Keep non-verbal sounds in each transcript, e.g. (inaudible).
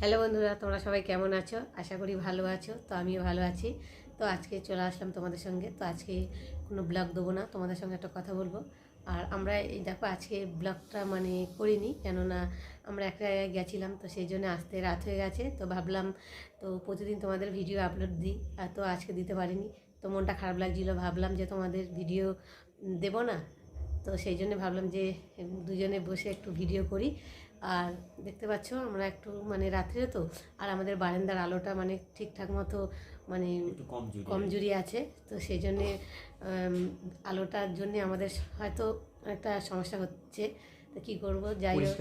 Hello বন্ধুরা, তোমরা সবাই কেমন আছো? আশা করি ভালো আছো, তো আমিও ভালো আছি। তো আজকে চলে আসলাম তোমাদের সঙ্গে। তো আজকে কোনো ব্লগ দেবো না, তোমাদের সঙ্গে একটা কথা বলব। আর আমরা এই দেখো, আজকে ব্লগটা মানে করিনি, কেননা আমরা একটা জায়গায় গেছিলাম, তো সেই জন্য আসতে রাত হয়ে গেছে। তো ভাবলাম, তো প্রতিদিন তোমাদের ভিডিও আপলোড দিই, আর তো আজকে দিতে পারিনি। তো মনটা খারাপ লাগছিল, ভাবলাম যে তোমাদের ভিডিও দেবো না। তো সেই জন্য ভাবলাম যে দুজনে বসে একটু ভিডিও করি। আর দেখতে পাচ্ছ আমরা একটু মানে রাত্রে তো আর আমাদের বারান্দার আলোটা মানে ঠিকঠাক মতো মানে কমজোরি আছে। তো সেই জন্যে আলোটার জন্যে আমাদের হয়তো একটা সমস্যা হচ্ছে। তো কী করব? যাই হোক।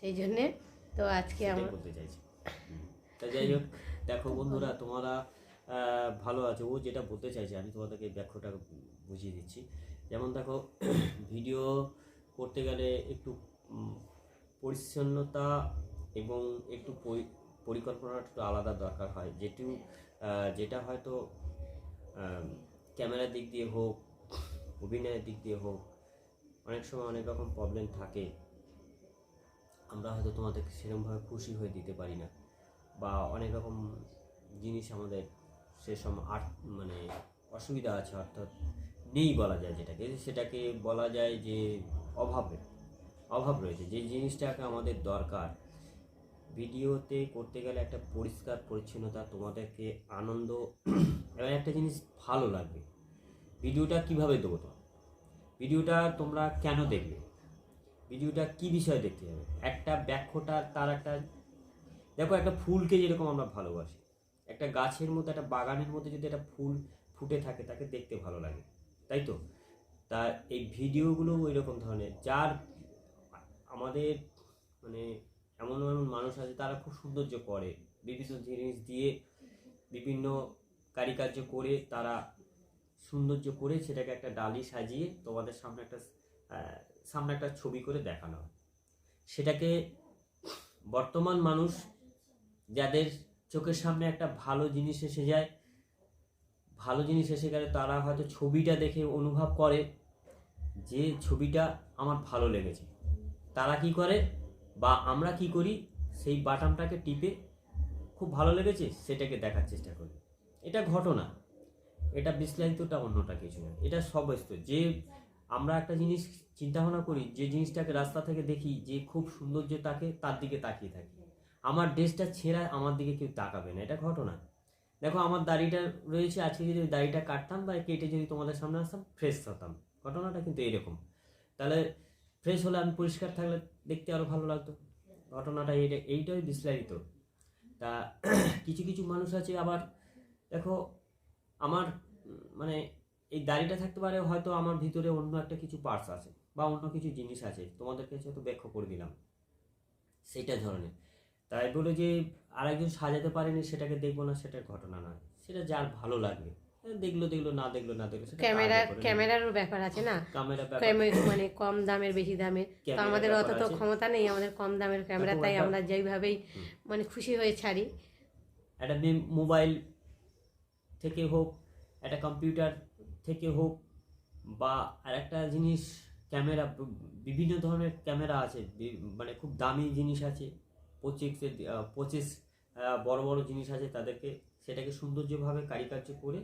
সেই জন্যে তো আজকে আমরা। তা যাই হোক দেখো বন্ধুরা তোমরা ভালো আছো। ও যেটা বলতে চাইছে আমি তোমাদেরকে ব্যাখ্যাটা বুঝিয়ে দিচ্ছি। যেমন দেখো (clears throat) ভিডিও করতে গেলে একটু পরিচ্ছন্নতা এবং একটু পরি- পরিকল্পনাটা একটু আলাদা দরকার হয়। যেটু যেটা হয়তো ক্যামেরার দিক দিয়ে হোক, অভিনয়ের দিক দিয়ে হোক, অনেক সময় অনেক রকম প্রবলেম থাকে। আমরা হয়তো তোমাদেরকে সেরকমভাবে খুশি হয়ে দিতে পারি না। বা অনেক রকম জিনিস আমাদের সেসব আর্ট মানে অসুবিধা আছে, অর্থাৎ নেই বলা যায় যেটাকে। সেটাকে বলা যায় যে অভাবে অভাব রয়েছে। যে জিনিসটাকে আমাদের দরকার, ভিডিওতে করতে গেলে একটা পরিষ্কার পরিচ্ছন্নতা তোমাদেরকে আনন্দ, (clears throat) এবং একটা জিনিস ভালো লাগবে। ভিডিওটা কীভাবে দেবো তোমার? ভিডিওটা তোমরা কেন দেখবে? ভিডিওটা কি বিষয়ে দেখতে হবে একটা ব্যাখ্যাটা, তার একটা, দেখো একটা ফুলকে যেরকম আমরা ভালোবাসি, একটা গাছের মধ্যে একটা বাগানের মধ্যে যদি একটা ফুল ফুটে থাকে, তাকে দেখতে ভালো লাগে, তাই তো? তা এই ভিডিওগুলো ওই রকম ধরনের, যার আমাদের মানে এমন এমন মানুষ আছে তারা খুব সৌন্দর্য করে। বিভিন্ন জিনিস দিয়ে বিভিন্ন কারিকার্য করে তারা সৌন্দর্য করে সেটাকে একটা ডালি সাজিয়ে তোমাদের সামনে একটা সামনে একটা ছবি করে দেখানো হয়। সেটাকে বর্তমান মানুষ যাদের চোখের সামনে একটা ভালো জিনিস এসে যায়, ভালো জিনিস এসে গেলে তারা হয়তো ছবিটা দেখে অনুভব করে যে ছবিটা আমার ভালো লেগেছে। তারা কি করে বা আমরা কি করি, সেই বাটামটাকে টিপে খুব ভালো লেগেছে, সেটাকে দেখার চেষ্টা করি। এটা ঘটনা। এটা বিশ্লেষিতটা অন্যটা কিছু না। এটা সবস্ত যে আমরা একটা জিনিস চিন্তা ভাবনা করি, যে জিনিসটাকে রাস্তা থেকে দেখি, যে খুব সৌন্দর্য তাকে, তার দিকে তাকিয়ে থাকি। আমার ড্রেসটা ছেঁড়া, আমার দিকে কেউ তাকাবে না। এটা ঘটনা। দেখো, আমার দাড়িটা রয়েছে, আজকে যদি দাড়িটা কাটতাম বা কেটে যদি তোমাদের সামনে আসতাম ফ্রেশ হতাম। ঘটনাটা কিন্তু এরকম। তাহলে ফ্রেশ হলে আমি পরিষ্কার থাকলে দেখতে আরও ভালো লাগতো। ঘটনাটা এইটা এইটাই বিশ্লেষিত তা (clears throat) কিছু কিছু মানুষ আছে আবার দেখো, আমার মানে এই দাড়িটা থাকতে পারে হয়তো আমার ভিতরে অন্য একটা কিছু পার্টস আছে বা অন্য কিছু জিনিস আছে। তোমাদের কাছে হয়তো ব্যাখ্যা করে দিলাম সেইটা ধরনের। তাই বলে যে আরেকজন সাজাতে পারেনি, সেটাকে দেখব না, সেটার ঘটনা নয়। সেটা যার ভালো লাগবে। দেখল দেখল না দেখল না দেখল ক্যামেরা ক্যামেরারও ব্যাপার আছে না? ক্যামেরা মানে কম দামের বেশি দামের। তো আমাদের অত তো ক্ষমতা নেই আমাদের কম দামের ক্যামেরা তাই আমরা যেইভাবেই মানে খুশি হয়ে ছাড়ি। একটা মোবাইল থেকে হোক একটা কম্পিউটার থেকে হোক বা আর একটা জিনিস ক্যামেরা বিভিন্ন ধরনের ক্যামেরা আছে মানে খুব দামি জিনিস আছে পঁচিশ আহ, বড় বড় জিনিস আছে তাদেরকে সেটাকে সৌন্দর্যভাবে কারিকার্য করে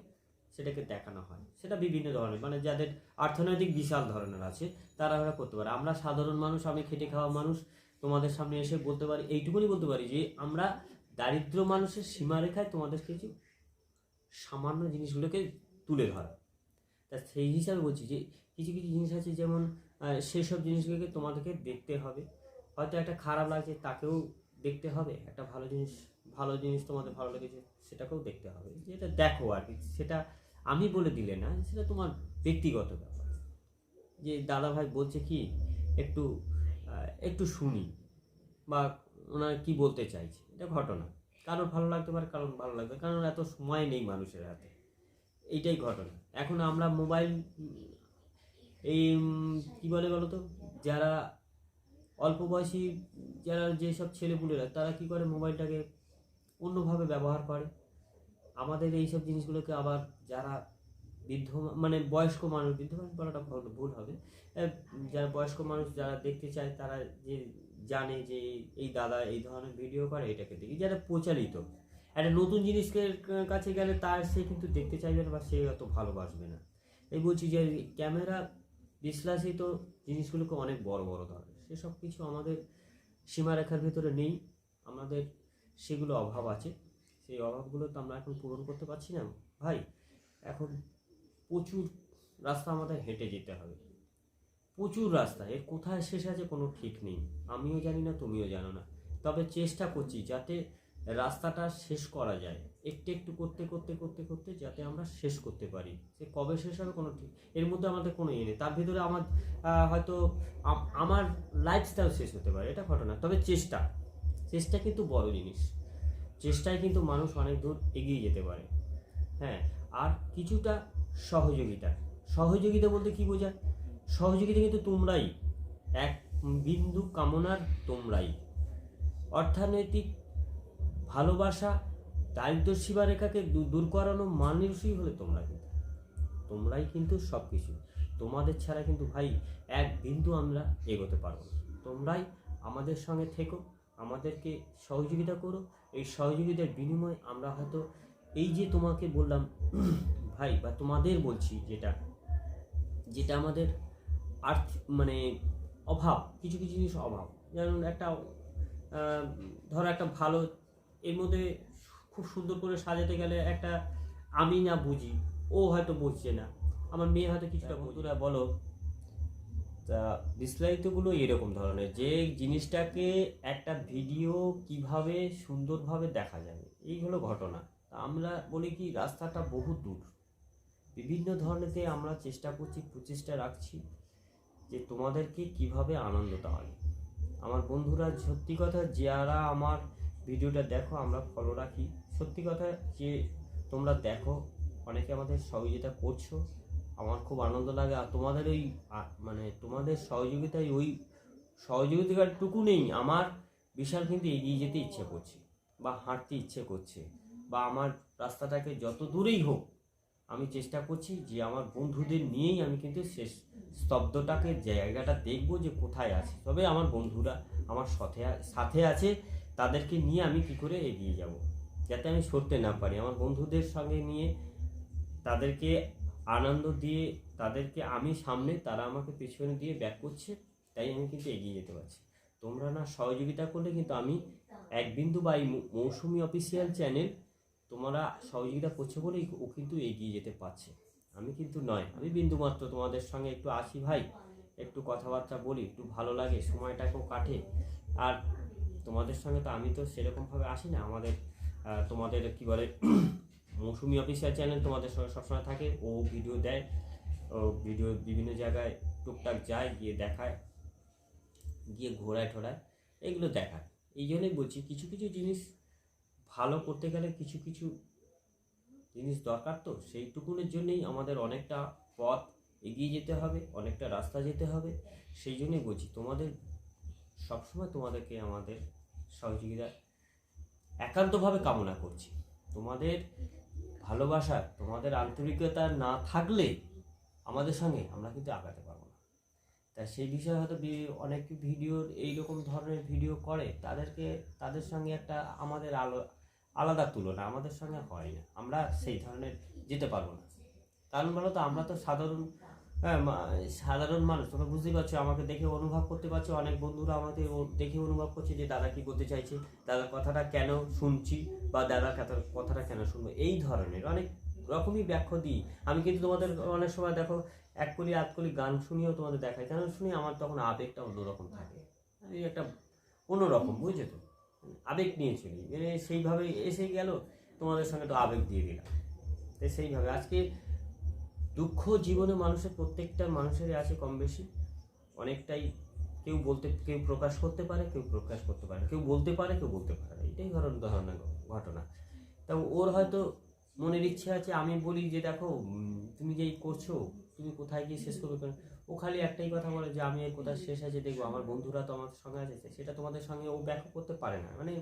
সেটাকে দেখানো হয়। সেটা বিভিন্ন ধরনের মানে যাদের অর্থনৈতিক বিশাল ধরনের আছে তারা ওরা করতে পারে। আমরা সাধারণ মানুষ আমি খেটে খাওয়া মানুষ তোমাদের সামনে এসে বলতে পারি এইটুকুনি বলতে পারি যে আমরা দারিদ্র মানুষের সীমারেখায় তোমাদের কিছু সামান্য জিনিসগুলোকে তুলে ধরা। তা সেই হিসাবে বলছি যে কিছু কিছু জিনিস আছে যেমন আহ, সেই সব জিনিসগুলোকে তোমাদেরকে দেখতে হবে। হয়তো একটা খারাপ লাগছে তাকেও দেখতে হবে। একটা ভালো জিনিস ভালো জিনিস তোমাদের ভালো লেগেছে সেটাকেও দেখতে হবে। যেটা দেখো আর কি সেটা আমি বলে দিলে না, সেটা তোমার ব্যক্তিগত ব্যাপার। যে দাদা ভাই বলছে কি, একটু একটু শুনি, বা ওনার কি বলতে চাইছে, এটা ঘটনা। কারোর ভালো লাগতে পারে, কারোর ভালো লাগবে কারণ এত সময় নেই মানুষের হাতে। এইটাই ঘটনা। এখন আমরা মোবাইল, এই কি বলে বলো তো যারা অল্প বয়সী, যারা যেসব ছেলেপুলেরা, তারা কি করে মোবাইলটাকে অন্যভাবে ব্যবহার করে? আমাদের এইসব জিনিসগুলোকে আবার যারা বৃদ্ধ মানে বয়স্ক মানুষ, বৃদ্ধ মানুষ বলাটা ভুল- হবে। যারা বয়স্ক মানুষ, যারা দেখতে চায়, তারা যে জানে যে এই দাদা এই ধরনের ভিডিও করে, এটাকে দেখি। যারা প্রচারিত, একটা নতুন জিনিসকে কাছে গেলে তার সে কিন্তু দেখতে চাইবে না বা সে অত ভালোবাসবে না। এই বলছি যে ক্যামেরা বিশ্লেষিত জিনিসগুলোকে অনেক বড় বড় ধরে সেসব কিছু আমাদের সীমারেখার ভিতরে নেই। আমাদের সেগুলো অভাব আছে। সেই অভাবগুলো তো আমরা এখন পূরণ করতে পারছি না। ভাই, এখন প্রচুর রাস্তা আমাদের হেঁটে যেতে হবে। প্রচুর রাস্তা, এর কোথায় শেষ আছে কোনো ঠিক নেই। আমিও জানি না, তুমিও জানো না। তবে চেষ্টা করছি যাতে রাস্তাটা শেষ করা যায়। একটু একটু করতে করতে করতে করতে যাতে আমরা শেষ করতে পারি। সে কবে শেষ হবে কোনো ঠিক, এর মধ্যে আমাদের কোনো ইয়ে নেই। তার ভিতরে আমার হয়তো আমার লাইফস্টাইল শেষ হতে পারে, এটা ঘটনা। তবে চেষ্টা চেষ্টা কিন্তু বড় জিনিস। চেষ্টায় কিন্তু মানুষ অনেক দূর এগিয়ে যেতে পারে। হ্যাঁ আর কিছুটা সহযোগিতা। সহযোগিতা বলতে কি বোঝায়? সহযোগিতা কিন্তু তোমরাই। এক বিন্দু কামনার তোমরাই। অর্থনৈতিক ভালোবাসা দারিদ্র সীমারেখাকে দূর করানো মানুষই হলে তোমরা কিন্তু, তোমরাই কিন্তু সব কিছু তোমাদের ছাড়া কিন্তু ভাই এক বিন্দু আমরা এগোতে পারব তোমরাই আমাদের সঙ্গে থেকো। আমাদেরকে সহযোগিতা করো। এই সহযোগিতার বিনিময়ে আমরা হয়তো এই যে তোমাকে বললাম ভাই বা তোমাদের বলছি যেটা যেটা আমাদের আর্থ মানে অভাব কিছু কিছু জিনিস অভাব। যেমন একটা ধরো একটা ভালো এর মধ্যে খুব সুন্দর করে সাজাতে গেলে একটা আমি না বুঝি ও হয়তো বুঝছে না। আমার মেয়ে হয়তো কিছুটা বন্ধুরা বলো তা বিস্তারিতগুলো এরকম ধরনের, যে জিনিসটাকে একটা ভিডিও কীভাবে সুন্দরভাবে দেখা যাবে, এই হলো ঘটনা। আমরা বলি কি, রাস্তাটা বহু দূর। বিভিন্ন ধরনেতে আমরা চেষ্টা করছি, প্রচেষ্টা রাখছি যে তোমাদেরকে কীভাবে আনন্দ দেওয়া যায়। আমার বন্ধুরা, সত্যি কথা যারা আমার ভিডিওটা দেখো, আমরা ফলো রাখি। সত্যি কথা যে তোমরা দেখো, অনেকে আমাদের সহযোগিতা করছ। আমার খুব আনন্দ লাগে আর তোমাদের ওই মানে তোমাদের সহযোগিতায় ওই সহযোগিতাটুকু নেই, আমার বিশাল কিন্তু এগিয়ে যেতে ইচ্ছে করছে বা হাঁটতে ইচ্ছে করছে বা আমার রাস্তাটাকে যত দূরেই হোক আমি চেষ্টা করছি যে আমার বন্ধুদের নিয়েই আমি কিন্তু শেষ স্তব্ধটাকে, জায়গাটা দেখব যে কোথায় আছে। তবে আমার বন্ধুরা আমার সাথে সাথে আছে, তাদেরকে নিয়ে আমি কি করে এগিয়ে যাব? যাতে আমি সরতে না পারি। আমার বন্ধুদের সঙ্গে নিয়ে তাদেরকে আনন্দ দিয়ে তাদেরকে আমি সামনে, তারা আমাকে পেছনে দিয়ে ব্যাক করছে, তাই আমি কিন্তু এগিয়ে যেতে পারছি। তোমরা না সহযোগিতা করলে কিন্তু আমি এক বিন্দু বা এই মৌসুমি অফিসিয়াল চ্যানেল তোমরা সহযোগিতা করছ বলেই ও কিন্তু এগিয়ে যেতে পারছে। আমি কিন্তু নয়, আমি বিন্দু মাত্র। তোমাদের সঙ্গে একটু আসি ভাই, একটু কথাবার্তা বলি, একটু ভালো লাগে, সময়টাকেও কাটে। আর তোমাদের সঙ্গে তো আমি তো সেরকমভাবে আসি না, আমাদের তোমাদের কি বলে মৌসুমি অফিসিয়াল চ্যানেল তোমাদের সঙ্গে সবসময় থাকে। ও ভিডিও দেয়, ও ভিডিও বিভিন্ন জায়গায় টুকটাক যায়, গিয়ে দেখায়, গিয়ে ঘোরায় ঠোরায় এগুলো দেখায়। এই জন্যই বলছি, কিছু কিছু জিনিস ভালো করতে গেলে কিছু কিছু জিনিস দরকার তো, সেইটুকুনের জন্যই আমাদের অনেকটা পথ এগিয়ে যেতে হবে, অনেকটা রাস্তা যেতে হবে। সেই জন্যই বলছি, তোমাদের সবসময় তোমাদেরকে আমাদের সহযোগিতা একান্তভাবে কামনা করছি। তোমাদের ভালোবাসা তোমাদের আন্তরিকতা না থাকলে আমাদের সঙ্গে আমরা কিন্তু আগাতে পারব না। তা সেই বিষয়ে হয়তো অনেক ভিডিও এইরকম ধরনের ভিডিও করে, তাদেরকে, তাদের সঙ্গে একটা আমাদের আলো, আলাদা তুলনা আমাদের সঙ্গে হয় না। আমরা সেই ধরনের যেতে পারব না। কারণ বলো তো আমরা তো সাধারণ হ্যাঁ, সাধারণ মানুষ তোমরা বুঝতেই পারছ আমাকে দেখে অনুভব করতে পারছ। অনেক বন্ধুরা আমাকে দেখে অনুভব করছে যে দাদা কি বলতে চাইছে দাদার কথাটা কেন শুনছি বা দাদার কথা- কথাটা কেন শুনব এই ধরনের অনেক রকমই ব্যাখ্যা দিই। আমি কিন্তু তোমাদের অনেক সময় দেখো এক কলি আধ কলি গান শুনিয়েও তোমাদের দেখাই কেন শুনি? আমার তখন আবেগটা অন্যরকম থাকে। এই একটা অন্যরকম বুঝছ তো? আবেগ নিয়ে চলি। মানে সেইভাবে এসে গেল তোমাদের সঙ্গে তো আবেগ দিয়ে দিলাম সেইভাবে আজকে দুঃখ জীবনে মানুষের প্রত্যেকটা মানুষেরই আছে কম বেশি। অনেকটাই কেউ বলতে, কেউ প্রকাশ করতে পারে, কেউ প্রকাশ করতে পারে। কেউ বলতে পারে, কেউ বলতে পারে না। এটাই ধরনের ধরনের ঘটনা। তা ওর হয়তো মনের ইচ্ছে আছে, আমি বলি যে, দেখো তুমি যেই করছ, তুমি কোথায় গিয়ে শেষ করবে? ও খালি একটাই কথা বলে যে, আমি কোথায় শেষ আছে দেখব। আমার বন্ধুরা তো আমার সঙ্গে আছে সেটা তোমাদের সঙ্গে ও ব্যাখ্যা করতে পারে না। মানে